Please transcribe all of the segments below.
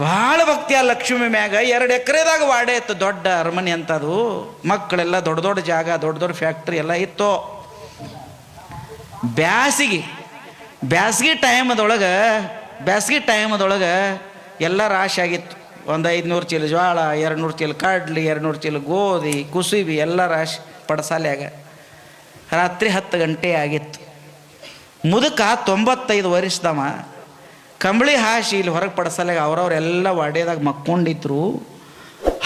ಭಾಳ ಭಕ್ತಿ ಆ ಲಕ್ಷ್ಮಿ ಮ್ಯಾಗ. ಎರಡು ಎಕರೆದಾಗ ವಾಡೆ ಇತ್ತು ದೊಡ್ಡ ಅರಮನೆ ಅಂತದು ಮಕ್ಕಳೆಲ್ಲ ದೊಡ್ಡ ದೊಡ್ಡ ಜಾಗ, ದೊಡ್ಡ ದೊಡ್ಡ ಫ್ಯಾಕ್ಟ್ರಿ ಎಲ್ಲ ಇತ್ತು. ಬ್ಯಾಸಿಗೆ, ಬ್ಯಾಸ್ಗೆ ಟೈಮದೊಳಗೆ ಬ್ಯಾಸ್ಗೆ ಟೈಮದೊಳಗೆ ಎಲ್ಲ ರಾಶಿ ಆಗಿತ್ತು. ಒಂದು ಐದುನೂರು ಚೀಲ ಜ್ವಾಳ ಎರಡು ನೂರು ಚೀಲ ಕಡ್ಲಿ ಎರಡು ನೂರು ಚೀಲ ಗೋಧಿ, ಕುಸುಬಿ ಎಲ್ಲ ರಾಶಿ ಪಡಸಾಲ್ಯಾಗ. ರಾತ್ರಿ ಹತ್ತು ಗಂಟೆ ಆಗಿತ್ತು. ಮುದುಕ ತೊಂಬತ್ತೈದು ವರ್ಷದವ. ಕಂಬಳಿ ಹಾಸಿ ಇಲ್ಲಿ ಹೊರಗೆ ಪಡಿಸಲಾಗ ಅವ್ರವ್ರೆಲ್ಲ ವಾಡ್ಯದಾಗ ಮಕ್ಕೊಂಡಿದ್ರು.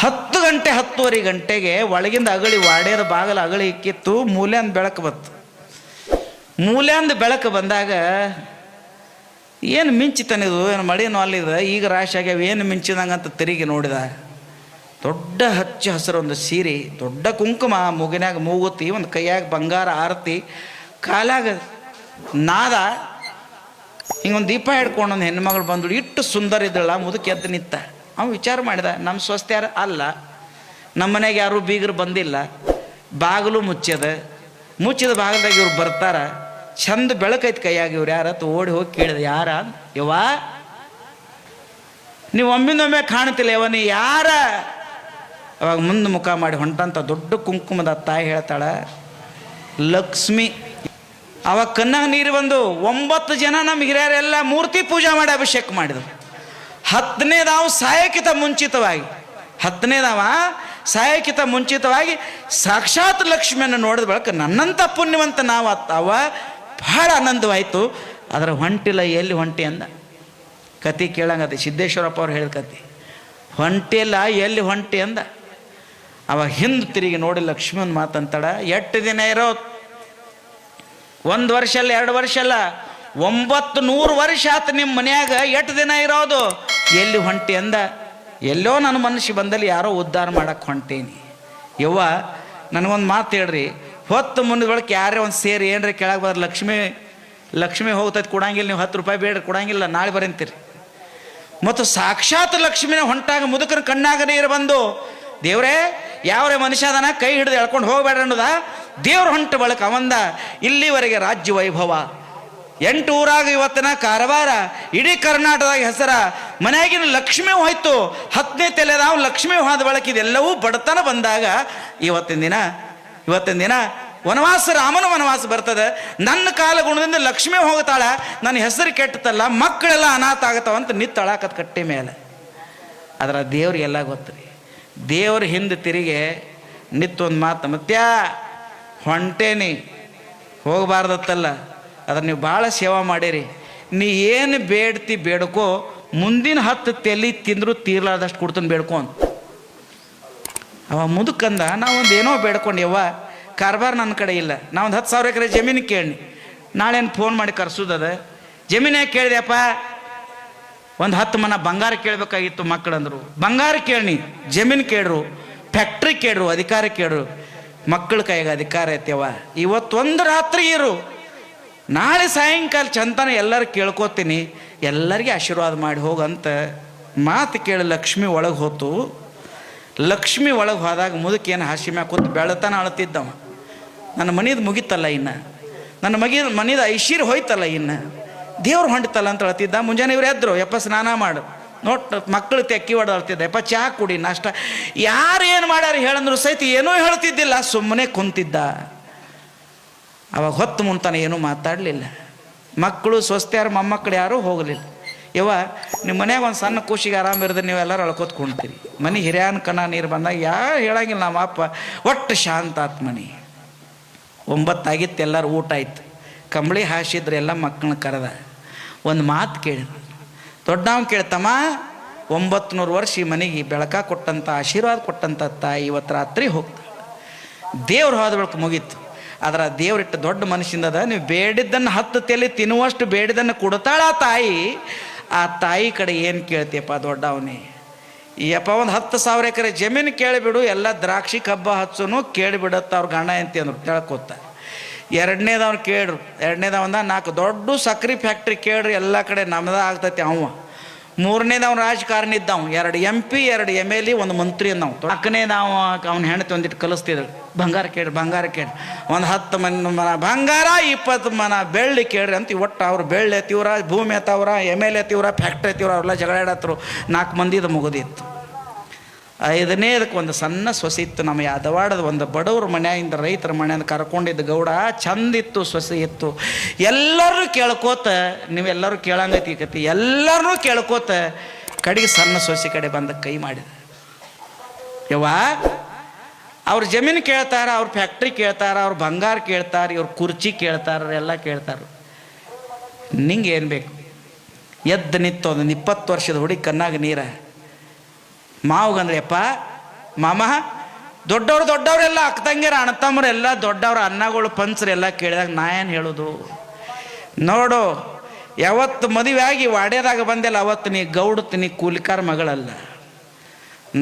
ಹತ್ತು ಗಂಟೆ, ಹತ್ತುವರೆ ಗಂಟೆಗೆ ಒಳಗಿಂದ ಅಗಳಿ ವಾಡ್ಯದ ಬಾಗಲ ಅಗಳಿ ಇಕ್ಕಿತ್ತು, ಮೂಲ್ಯಾಂದ ಬೆಳಕು ಬಂತು. ಮೂಲ್ಯಾಂದ ಬೆಳಕು ಬಂದಾಗ ಏನು ಮಿಂಚಿತನಿದು, ಏನು ಮಳೆನೂ ಅಲ್ಲಿದೆ, ಈಗ ರಾಶಿ ಆಗ್ಯಾವ, ಏನು ಮಿಂಚಿದಂಗಂತ ತಿರುಗಿ ನೋಡಿದ. ದೊಡ್ಡ ಹಚ್ಚ ಹಸಿರು ಒಂದು ಸೀರೆ, ದೊಡ್ಡ ಕುಂಕುಮ ಮೂಗಿನಾಗ ಮೂಗುತ್ತಿ, ಒಂದು ಕೈಯಾಗ ಬಂಗಾರ ಆರತಿ ಕಾಲಾಗ ನಾದ ಹಿಂಗೊಂದು ದೀಪ ಹಿಡ್ಕೊಂಡು ಒಂದು ಹೆಣ್ಮಗಳು ಬಂದಳು, ಇಟ್ಟು ಸುಂದರ ಇದ್ದಳ ಮುದುಕಿ ಎದ್ದು ನಿಂತ. ಅವ್ನು ವಿಚಾರ ಮಾಡಿದ ನಮ್ಮ ಸ್ವಸ್ಥ್ಯಾರ ಅಲ್ಲ. ನಮ್ಮ ಮನೆಗೆ ಯಾರೂ ಬೀಗರು ಬಂದಿಲ್ಲ. ಬಾಗಿಲು ಮುಚ್ಚದ. ಮುಚ್ಚಿದ ಬಾಗಿಲ್ದಾಗ ಇವ್ರು ಬರ್ತಾರ. ಚಂದ ಬೆಳಕೈತಿ ಕೈಯಾಗಿ, ಇವ್ರು ಯಾರ? ಅಂತ ಓಡಿ ಹೋಗಿ ಕೇಳಿದ, ಯಾರ? ಯವ್ವ. ನೀವು ಒಮ್ಮಿಂದೊಮ್ಮೆ ಕಾಣ್ತಿಲ್ಲ ಯವ ನೀ ಯಾರ? ಅವಾಗ ಮುಂದೆ ಮುಖ ಮಾಡಿ ಹೊಂಟಂತ ದೊಡ್ಡ ಕುಂಕುಮದ ತಾಯಿ ಹೇಳ್ತಾಳ, ಲಕ್ಷ್ಮಿ ಅವಾಗ ಕನ್ನಾಗ ನೀರು ಬಂದು ಒಂಬತ್ತು ಜನ ನಮ್ಮ ಹಿರಿಯರೆಲ್ಲ ಮೂರ್ತಿ ಪೂಜೆ ಮಾಡಿ ಅಭಿಷೇಕ ಮಾಡಿದರು. ಹತ್ತನೇದಾವು ಸಾಯಕಿತ ಮುಂಚಿತವಾಗಿ, ಹತ್ತನೇದಾವ ಸಾಯಕಿತ ಮುಂಚಿತವಾಗಿ ಸಾಕ್ಷಾತ್ ಲಕ್ಷ್ಮಿಯನ್ನು ನೋಡಿದ ಬಳಿಕ ನನ್ನಂಥ ಪುಣ್ಯವಂತ ನಾವು ಅವ ಬಹಳ ಆನಂದವಾಯಿತು. ಅದರ ಹೊಂಟಿಲ್ಲ ಎಲ್ಲಿ ಹೊಂಟಿ ಅಂದ? ಕತಿ ಕೇಳಂಗತಿ ಸಿದ್ದೇಶ್ವರಪ್ಪ ಅವ್ರು ಹೇಳಿದ ಕತಿ ಹೊಂಟಿಲ್ಲ ಎಲ್ಲಿ ಹೊಂಟಿ ಅಂದ? ಅವ ಹಿಂದೆ ತಿರುಗಿ ನೋಡಿ ಲಕ್ಷ್ಮೀನ್ ಮಾತಂತಾಳ ಎಟ್ಟು ದಿನ ಇರೋ ಒಂದು ವರ್ಷ ಅಲ್ಲ ಎರಡು ವರ್ಷ ಅಲ್ಲ ಒಂಬತ್ತು ನೂರು ವರ್ಷ ಆತು ನಿಮ್ಮ ಮನ್ಯಾಗ, ಎಷ್ಟು ದಿನ ಇರೋದು? ಎಲ್ಲಿ ಹೊಂಟಿ ಅಂದ? ಎಲ್ಲೋ ನನ್ನ ಮನಸ್ಸು ಬಂದಲ್ಲಿ ಯಾರೋ ಉದ್ಧಾರ ಮಾಡಕ್ಕೆ ಹೊಂಟೀನಿ. ಯವ್ವ, ನನಗೊಂದು ಮಾತು ಹೇಳ್ರಿ. ಹೊತ್ತು ಮುಂದೆ ಬಳಕೆ ಯಾರೇ ಒಂದು ಸೇರಿ ಏನ್ರಿ ಕೆಳಗೆ ಬರ್ ಲಕ್ಷ್ಮಿ ಲಕ್ಷ್ಮಿ ಹೋಗ್ತೈತೆ, ಕೊಡಂಗಿಲ್ಲ ನೀವು, ಹತ್ತು ರೂಪಾಯಿ ಬೇಡ್ರಿ, ಕೊಡಂಗಿಲ್ಲ, ನಾಳೆ ಬರಂತೀರಿ ಮತ್ತು ಸಾಕ್ಷಾತ್ ಲಕ್ಷ್ಮಿನ ಹೊಂಟಾಗ ಮುದುಕನ ಕಣ್ಣಾಗ ನೀರು ಬಂದು. ದೇವ್ರೇ, ಯಾವ್ರೇ ಮನುಷ್ಯ ಅದನ, ಕೈ ಹಿಡಿದು ಎಳ್ಕೊಂಡು ಹೋಗ್ಬೇಡ ಅನ್ನೋದ ದೇವ್ರ ಹೊಂಟ ಬಳಕ ಅವಂದ ಇಲ್ಲಿವರೆಗೆ ರಾಜ್ಯ ವೈಭವ. ಎಂಟು ಊರಾಗ ಇವತ್ತಿನ ಕಾರವಾರ, ಇಡೀ ಕರ್ನಾಟಕದಾಗ ಹೆಸರ. ಮನೆಯಾಗಿನ ಲಕ್ಷ್ಮಿ ಹೋಯ್ತು, ಹತ್ತನೇ ತಲೆ ನಾವು ಲಕ್ಷ್ಮೀ ಹೋದ ಬಳಕ ಇದೆಲ್ಲವೂ ಬಡತನ ಬಂದಾಗ ಇವತ್ತಿನ ದಿನ ಇವತ್ತಿನ ದಿನ ವನವಾಸ, ರಾಮನ ವನವಾಸ ಬರ್ತದೆ. ನನ್ನ ಕಾಲ ಗುಣದಿಂದ ಲಕ್ಷ್ಮಿ ಹೋಗ್ತಾಳ, ನನ್ನ ಹೆಸರು ಕೆಟ್ಟತಲ್ಲ, ಮಕ್ಕಳೆಲ್ಲ ಅನಾಥ ಆಗತ್ತವಂತ ನಿತ್ತಳಾಕತ್ ಕಟ್ಟಿ ಮೇಲೆ. ಅದರ ದೇವ್ರಿಗೆಲ್ಲ ಗೊತ್ತು ರೀ. ದೇವ್ರ ಹಿಂದೆ ತಿರುಗಿ ನಿತ್ತೊಂದು ಮಾತು ಮತ್ಯ ಹೊಂಟೇನಿ. ಹೋಗಬಾರ್ದತ್ತಲ್ಲ. ಅದ್ರ ನೀವು ಭಾಳ ಸೇವಾ ಮಾಡಿರಿ. ನೀ ಏನು ಬೇಡ್ತಿ ಬೇಡ್ಕೋ, ಮುಂದಿನ ಹತ್ತು ತೆಲಿ ತಿಂದರೂ ತೀರ್ಲಾರ್ದಷ್ಟು ಕೊಡ್ತೀನಿ ಬೇಡ್ಕೋ ಅಂತ. ಅವ ಮುದುಕಂದ, ನಾವೊಂದು ಏನೋ ಬೇಡ್ಕೊಂಡು ಯವ್ವ ಕಾರ್ಬಾರ್ ನನ್ನ ಕಡೆ ಇಲ್ಲ. ನಾವೊಂದು ಹತ್ತು ಸಾವಿರ ಎಕರೆ ಜಮೀನು ಕೇಳಿ ನಾಳೇನು ಫೋನ್ ಮಾಡಿ ಕರ್ಸೋದದ ಜಮೀನೇ ಕೇಳಿದೆಪ್ಪ ಒಂದು ಹತ್ತು ಮನ ಬಂಗಾರ ಕೇಳಬೇಕಾಗಿತ್ತು ಮಕ್ಕಳಂದರು ಬಂಗಾರ ಕೇಳಿ ಜಮೀನು ಕೇಳ್ರು ಫ್ಯಾಕ್ಟ್ರಿ ಕೇಳ್ರು, ಅಧಿಕಾರ ಕೇಳ್ರು. ಮಕ್ಕಳ ಕೈಗೆ ಅಧಿಕಾರ ಐತೆವ ಇವತ್ತೊಂದು ರಾತ್ರಿ ಇರು. ನಾಳೆ ಸಾಯಂಕಾಲ ಚಂತನ ಎಲ್ಲರೂ ಕೇಳ್ಕೊತೀನಿ. ಎಲ್ಲರಿಗೆ ಆಶೀರ್ವಾದ ಮಾಡಿ ಹೋಗಂತ ಮಾತು ಕೇಳಿ ಲಕ್ಷ್ಮಿ ಒಳಗೆ ಹೋತು. ಲಕ್ಷ್ಮಿ ಒಳಗೆ ಹೋದಾಗ ಮುದುಕೇನು ಹಾಸಿ ಕೂತು ಬೆಳತನ ಅಳ್ತಿದ್ದವ. ನನ್ನ ಮನಿದು ಮುಗಿತಲ್ಲ ಇನ್ನು. ನನ್ನ ಮಗಿ ಮನಿದ ಐಶೀರ್ ಹೋಯ್ತಲ್ಲ ಇನ್ನು. ದೇವ್ರು ಹೊಂಟಿತಲ್ಲ ಅಂತ ಅಳ್ತಿದ್ದ. ಮುಂಜಾನೆ ಇವ್ರು ಎದ್ರು, ಯಪ್ಪ ಸ್ನಾನ ಮಾಡು. ನೋಟ್ ಮಕ್ಕಳು ತೆಕ್ಕಿ ಹೊಡೆದಾಡ್ತಿದ್ದೆ ಅಳ್ತಿದ್ದ ಚಹಾ ಕುಡಿ, ನಾಷ್ಟ. ಯಾರು ಏನು ಮಾಡ್ಯಾರ ಹೇಳಂದ್ರು ಸಹಿತ ಏನೂ ಹೇಳ್ತಿದ್ದಿಲ್ಲ. ಸುಮ್ಮನೆ ಕುಂತಿದ್ದ. ಅವಾಗ ಹೊತ್ತು ಮುಂತಾನೆ ಏನೂ ಮಾತಾಡಲಿಲ್ಲ. ಮಕ್ಕಳು ಸ್ವಸ್ತ್ಯಾರು, ಮೊಮ್ಮಕ್ಕಳು ಯಾರೂ ಹೋಗಲಿಲ್ಲ. ಯವ್ವ ನಿಮ್ಮ ಮನ್ಯಾಗ ಒಂದು ಸಣ್ಣ ಖುಷಿಗೆ ಆರಾಮ ಇರೋದು ನೀವೆಲ್ಲರೂ ಅಳ್ಕೋತ ಕುಂತೀರಿ. ಮನೆ ಹಿರಿಯಾನ ಕಣ ನೀರು ಬಂದಾಗ ಯಾರು ಹೇಳಂಗಿಲ್ಲ ನಮ್ಮ ಅಪ್ಪ. ಒಟ್ಟು ಶಾಂತ ಆತ್ ಮನೆ. ಒಂಬತ್ತಾಗಿತ್ತು ಎಲ್ಲರೂ ಊಟ ಆಯ್ತು. ಕಂಬಳಿ ಹಾಸಿದ್ರೆ ಎಲ್ಲ ಮಕ್ಕಳನ್ನ ಕರೆದ. ಒಂದು ಮಾತು ಕೇಳಿದ್ರು. ದೊಡ್ಡವ ಕೇಳ್ತಮ್ಮ ಒಂಬತ್ತು ನೂರು ವರ್ಷ ಈ ಮನೆಗೆ ಬೆಳಕ ಕೊಟ್ಟಂಥ ಆಶೀರ್ವಾದ ಕೊಟ್ಟಂಥ ತಾಯಿ ಇವತ್ತು ರಾತ್ರಿ ಹೋಗ್ತಾಳೆ. ದೇವ್ರು ಹೋದ ಬೆಳಕು ಮುಗೀತು. ಅದರ ದೇವ್ರಿಟ್ಟು ದೊಡ್ಡ ಮನುಷ್ಯನದ ನೀವು ಬೇಡಿದ್ದನ್ನು ಹತ್ತು ತೆಲಿ ತಿನ್ನುವಷ್ಟು ಬೇಡಿದ್ದನ್ನು ಕೊಡ್ತಾಳ ತಾಯಿ. ಆ ತಾಯಿ ಕಡೆ ಏನು ಕೇಳ್ತೀಯಪ್ಪ ದೊಡ್ಡವನೇ? ಯಪ್ಪ, ಒಂದು ಹತ್ತು ಸಾವಿರ ಎಕರೆ ಜಮೀನು ಕೇಳಿಬಿಡು, ಎಲ್ಲ ದ್ರಾಕ್ಷಿ ಕಬ್ಬ ಹಚ್ಚುನು ಕೇಳಿಬಿಡತ್ತ ಅವ್ರ ಗಂಡ ಎಂತಿ ಅಂದ್ರು. ಕೇಳ್ಕೊತ ಎರಡನೇದವ್ನು ಕೇಳ್ರು. ಎರಡನೇದವಂದ ನಾಲ್ಕು ದೊಡ್ಡ ಸಕ್ರೆ ಫ್ಯಾಕ್ಟ್ರಿ ಕೇಳ್ರಿ, ಎಲ್ಲ ಕಡೆ ನಮ್ಮದ ಆಗ್ತೈತಿ ಅವ ಮೂರನೇದವ್ ರಾಜಕಾರಣಿ ಇದ್ದಾವು ಎರಡು ಎಂ ಪಿ ಎರಡು ಎಂ ಎಲ್ ಇ ಒಂದು ಮಂತ್ರಿ ನಾವು ನಾಲ್ಕನೇದವ ಅವ್ನ ಹೆಂಡತಿ ಒಂದಿಟ್ಟು ಕಲಿಸ್ತಿದ್ರು. ಬಂಗಾರ ಕೇಳ್ರಿ ಬಂಗಾರ ಕೇಳ್ರಿ. ಒಂದು ಹತ್ತು ಮನ ಮನ, ಬಂಗಾರ, ಇಪ್ಪತ್ತು ಮನ ಬೆಳ್ಳಿ ಕೇಳ್ರಿ ಅಂತ ಒಟ್ಟು ಅವ್ರು ಬೆಳ್ಳಿ ಎತ್ತಿವ್ರ, ಭೂಮಿ ಎತ್ತವ್ರ ಎಂ ಎಲ್ ಎತ್ತಿವ್ರ ಫ್ಯಾಕ್ಟ್ರಿ ಎತ್ತಿವ್ರ, ಅವ್ರೆಲ್ಲ ಜಗಳ ಆಡತ್ರು. ನಾಲ್ಕು ಮಂದಿದು ಮುಗಿದಿತ್ತು. ಐದನೇದಕ್ಕೆ ಒಂದು ಸಣ್ಣ ಸೊಸೆ ಇತ್ತು ನಮ್ಮ ಯಾದವಾಡದ ಒಂದು ಬಡವ್ರ ಮನೆಯಿಂದ ರೈತರ ಮನೆಯಿಂದ ಕರ್ಕೊಂಡಿದ್ದ ಗೌಡ ಚಂದಿತ್ತು ಸೊಸೆ ಇತ್ತು. ಎಲ್ಲರೂ ಕೇಳ್ಕೋತ, ನೀವೆಲ್ಲರೂ ಕೇಳಂಗೈತಿ ಕತಿ. ಎಲ್ಲರೂ ಕೇಳ್ಕೋತ ಕಡೆಗೆ ಸಣ್ಣ ಸೊಸೆ ಕಡೆ ಬಂದ ಕೈ ಮಾಡಿದ. ಯವ್ವ, ಅವ್ರ ಜಮೀನು ಕೇಳ್ತಾರ, ಅವ್ರ ಫ್ಯಾಕ್ಟ್ರಿ ಕೇಳ್ತಾರ, ಅವ್ರ ಬಂಗಾರ ಕೇಳ್ತಾರ, ಇವ್ರ ಕುರ್ಚಿ ಕೇಳ್ತಾರ, ಎಲ್ಲ ಕೇಳ್ತಾರ. ನಿಂಗೆ ಏನು ಬೇಕು? ಎದ್ದು ನಿಂತು ಒಂದು ಇಪ್ಪತ್ತು ವರ್ಷದ ಹುಡುಗಿ ಕಣ್ಣಾಗ ನೀರ. ಮಾವುಗಂದ್ರೆ ಅಪ್ಪ ಮಾಮ, ದೊಡ್ಡವ್ರು ದೊಡ್ಡವರೆಲ್ಲ ಅಕ್ಕ ತಂಗಿರ ಅಣ್ಣತಮ್ಮರು ಎಲ್ಲ ದೊಡ್ಡವ್ರ ಅನ್ನಗಳು ಪಂಚರು ಎಲ್ಲ ಕೇಳಿದಾಗ ನಾ ಏನು ಹೇಳೋದು? ನೋಡು, ಯಾವತ್ತು ಮದುವೆಯಾಗಿ ವಾಡ್ಯದಾಗ ಬಂದೆಲ್ಲ, ಅವತ್ತು ನೀ ಗೌಡತ್ ನೀ ಕೂಲಿಕಾರ ಮಗಳಲ್ಲ.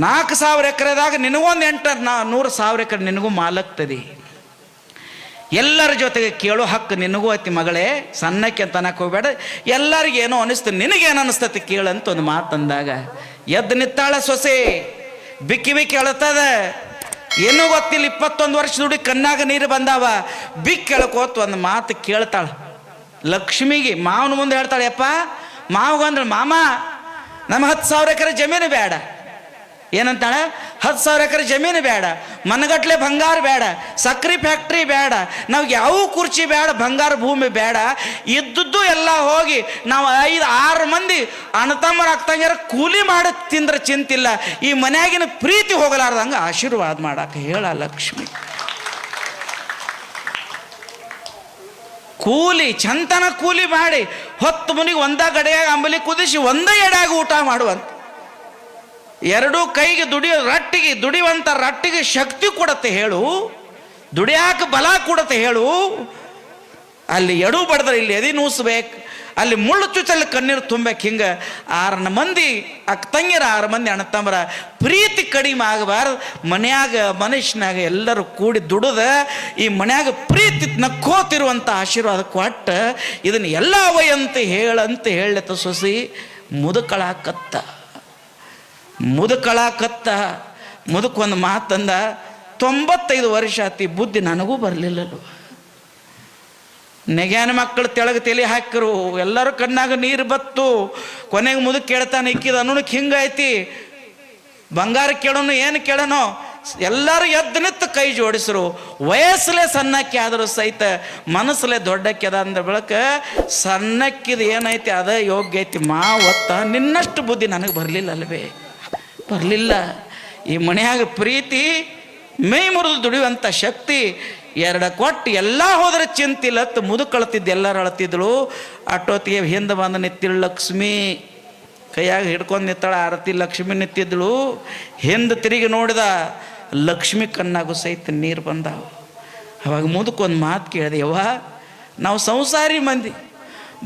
ನಾಲ್ಕು ಸಾವಿರ ಎಕರೆದಾಗ ನಿನಗೊಂದು ಎಂಟು, ನಾ ನೂರು ಸಾವಿರ ಎಕರೆ ನಿನಗೂ ಮಾಲಕ್ತದಿ. ಎಲ್ಲರ ಜೊತೆಗೆ ಕೇಳೋ ಹಕ್ಕು ನಿನಗೂ ಐತಿ ಮಗಳೇ, ಸಣ್ಣಕ್ಕೆ ಅಂತ ಅನ್ನಕ್ಕೆ ಹೋಗ್ಬೇಡ. ಎಲ್ಲರಿಗೂ ಏನೋ ಅನಿಸ್ತು ನಿನಗೇನು ಅನಿಸ್ತತಿ ಕೇಳಂತ ಒಂದು ಮಾತಂದಾಗ ಎದ್ದು ನಿತ್ತಾಳ ಸೊಸೆ, ಬಿಕ್ಕಿ ಬಿಕ್ಕಿ ಅಳತದ. ಏನೂ ಗೊತ್ತಿಲ್ಲ, ಇಪ್ಪತ್ತೊಂದು ವರ್ಷ ದುಡಿ ಕಣ್ಣಾಗ ನೀರು ಬಂದಾವ. ಬಿಕ್ಕಿ ಎಳ್ಕೋತ ಒಂದು ಮಾತು ಕೇಳ್ತಾಳ. ಲಕ್ಷ್ಮಿಗೆ ಮಾವನ ಮುಂದೆ ಹೇಳ್ತಾಳೆ ಯಪ್ಪ ಮಾವಗಂದ್ರೆ ಮಾಮ ನಮ್ಮ ಹತ್ತು ಸಾವಿರ ಎಕರೆ ಜಮೀನು ಬೇಡ. ಏನಂತಾಳೆ? ಹತ್ತು ಸಾವಿರ ಎಕರೆ ಜಮೀನು ಬೇಡ, ಮನಗಟ್ಲೆ ಬಂಗಾರ ಬೇಡ, ಸಕ್ರೆ ಫ್ಯಾಕ್ಟ್ರಿ ಬೇಡ, ನಾವು ಯಾವ ಕುರ್ಚಿ ಬೇಡ, ಬಂಗಾರ ಭೂಮಿ ಬೇಡ. ಇದ್ದದ್ದು ಎಲ್ಲ ಹೋಗಿ ನಾವು ಐದು, ಆರು ಮಂದಿ ಅಣತಮ್ಮರ ಅಕ್ಕಂಗಿರ ಕೂಲಿ ಮಾಡಿ ತಿಂದ್ರೆ ಚಿಂತಿಲ್ಲ. ಈ ಮನೆಯಾಗಿನ ಪ್ರೀತಿ ಹೋಗಲಾರ್ದಂಗೆ ಆಶೀರ್ವಾದ ಮಾಡಕ್ಕೆ ಹೇಳ ಲಕ್ಷ್ಮಿ. ಕೂಲಿ, ಚಂತನ ಕೂಲಿ ಮಾಡಿ ಹೊತ್ತು ಮುನಿಗೆ ಒಂದ ಗಡೆಯಾಗ ಅಂಬಲಿ ಕುದಿಸಿ ಒಂದೇ ಎಡೆಯಾಗಿ ಊಟ ಮಾಡುವಂತ. ಎರಡೂ ಕೈಗೆ ದುಡಿಯೋ ರಟ್ಟಿಗೆ ದುಡಿಯುವಂಥ ರಟ್ಟಿಗೆ ಶಕ್ತಿ ಕೊಡತ್ತೆ ಹೇಳು. ದುಡಿಯಾಕ ಬಲ ಕೊಡತ್ತೆ ಹೇಳು. ಅಲ್ಲಿ ಎಡು ಬಡದ್ರೆ ಇಲ್ಲಿ ಎದಿ ನೂಸ್ಬೇಕು, ಅಲ್ಲಿ ಮುಳ್ಳು ಚುಚ್ಚಲ್ಲಿ ಕಣ್ಣೀರು ತುಂಬಬೇಕು ಹಿಂಗೆ. ಆರನ ಮಂದಿ ಅಕ್ಕ ತಂಗಿರ ಆರು ಮಂದಿ ಅಣ್ಣ ತಮ್ಮರ ಪ್ರೀತಿ ಕಡಿಮೆ ಆಗಬಾರ್ದು. ಮನ್ಯಾಗ ಮನುಷ್ಯನಾಗ ಎಲ್ಲರೂ ಕೂಡಿ ದುಡಿದ, ಈ ಮನ್ಯಾಗ ಪ್ರೀತಿ ನಕ್ಕೋತಿರುವಂಥ ಆಶೀರ್ವಾದ ಕೊಟ್ಟ, ಇದನ್ನು ಎಲ್ಲ ಅವಯಂತ ಹೇಳಂತ ಹೇಳತ್ತ ಸೊಸಿ, ಮುದುಕಳಾಕತ್ತ. ಮುದುಕಳಾಕತ್ತ. ಮುದುಕೊಂದು ಮಾತಂದ ತೊಂಬತ್ತೈದು ವರ್ಷ ಆತಿ, ಬುದ್ಧಿ ನನಗೂ ಬರಲಿಲ್ಲಲ್ವ ನೆಗ್ಯಾನ ಮಕ್ಕಳು ತೆಳಗೆ ತಲೆ ಹಾಕಿರು, ಎಲ್ಲರೂ ಕಣ್ಣಾಗ ನೀರು ಬತ್ತು. ಕೊನೆಗೆ ಮುದುಕ್ ಕೇಳ್ತಾನೆ, ಇಕ್ಕಿದ ಅನ್ನೋಣಕ್ಕೆ ಹಿಂಗೈತಿ ಬಂಗಾರ ಕೇಳೋನು, ಏನು ಕೇಳೋನು, ಎಲ್ಲರೂ ಎದ್ದು ನಿಂತು ಕೈ ಜೋಡಿಸ್ರು. ವಯಸ್ಸಲೇ ಸಣ್ಣಕ್ಕೆ ಆದರೂ ಸಹಿತ, ಮನಸ್ಸಲ್ಲೇ ದೊಡ್ಡಕ್ಕೆ ಅದ ಅಂದ ಬೆಳಕ, ಸಣ್ಣಕ್ಕಿದ ಏನೈತಿ, ಅದ ಯೋಗ್ಯ ಐತಿ, ಮಾ ಒತ್ತ, ನಿನ್ನಷ್ಟು ಬುದ್ಧಿ ನನಗೆ ಬರಲಿಲ್ಲ ಅಲ್ವೇ ಬರಲಿಲ್ಲ. ಈ ಮನೆಯಾಗ ಪ್ರೀತಿ ಮೇ ಮುರಿದು ದುಡಿಯುವಂಥ ಶಕ್ತಿ ಎರಡ ಕೊಟ್ಟು ಎಲ್ಲ ಹೋದ್ರೆ ಚಿಂತಿಲ್ಲತ್ತು ಮುದುಕಳ್ತಿದ್ದು ಎಲ್ಲರೂ ಅಳತಿದ್ಳು ಅಟ್ಟೊತ್ತಿಗೆ ಹಿಂದೆ ಬಂದು ನಿತ್ತಿಳು ಲಕ್ಷ್ಮಿ. ಕೈಯಾಗ ಹಿಡ್ಕೊಂಡು ನಿತ್ತಾಳ ಆರತಿ ಲಕ್ಷ್ಮಿ ನಿತ್ತಿದ್ಳು ಹಿಂದೆ ತಿರುಗಿ ನೋಡಿದ ಲಕ್ಷ್ಮಿ ಕಣ್ಣಾಗೂ ಸಹಿತ ನೀರು ಬಂದಾವ. ಅವಾಗ ಮುದುಕೊಂದು ಮಾತು ಕೇಳಿದೆ, ಯವ್ವ, ನಾವು ಸಂಸಾರಿ ಮಂದಿ.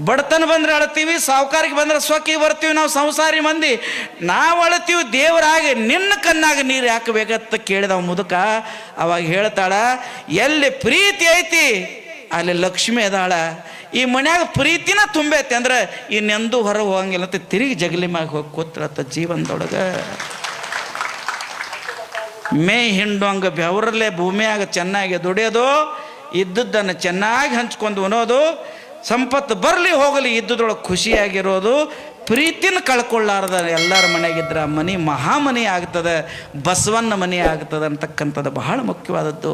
ಬಡತನ ಬಂದ್ರೆ ಅಳ್ತೀವಿ ಸಾವುಕಾರಿಗೆ ಬಂದ್ರೆ ಸೊಕ್ಕಿಗೆ ಬರ್ತೀವಿ, ನಾವು ಸಂಸಾರಿ ಮಂದಿ. ನಾವು ಅಳ್ತೀವಿ, ದೇವರಾಗಿ ನಿನ್ನ ಕಣ್ಣಾಗ ನೀರು ಯಾಕೆ ಬೇಕತ್ತ ಕೇಳಿದ ಮುದುಕ. ಅವಾಗ ಹೇಳ್ತಾಳ, ಎಲ್ಲಿ ಪ್ರೀತಿ ಐತಿ, ಅಲ್ಲಿ ಲಕ್ಷ್ಮಿ ಅದಾಳ. ಈ ಮನ್ಯಾಗ ಪ್ರೀತಿನ ತುಂಬೈತಿ ಅಂದ್ರೆ ಇನ್ನೆಂದೂ ಹೊರಗೆ ಹೋಗಂಗಿಲ್ಲ ಅಂತ ತಿರುಗಿ ಜಗಲಿ ಮ್ಯಾಗ ಹೋಗಿ ಕೂತ್ರತ್ತ ಜೀವನದೊಳಗೆ. ಮೇ ಹಿಂಡೋಂಗ ಬೆವರಲ್ಲೇ ಭೂಮಿಯಾಗ ಚೆನ್ನಾಗಿ ದುಡಿಯೋದು, ಇದ್ದದ್ದನ್ನು ಚೆನ್ನಾಗಿ ಹಂಚ್ಕೊಂಡು ಉಣೋದು ಸಂಪತ್ತು ಬರಲಿ ಹೋಗಲಿ ಇದ್ದದ್ರೊಳಗೆ ಖುಷಿಯಾಗಿರೋದು ಪ್ರೀತಿನ ಕಳ್ಕೊಳ್ಳಾರದ ಎಲ್ಲರ ಮನೆಗಿದ್ರೆ ಆ ಮನೆ ಮಹಾಮನಿ ಆಗ್ತದೆ ಬಸವನ್ನ ಮನೆ ಆಗ್ತದೆ ಅಂತಕ್ಕಂಥದ್ದು ಬಹಳ ಮುಖ್ಯವಾದದ್ದು.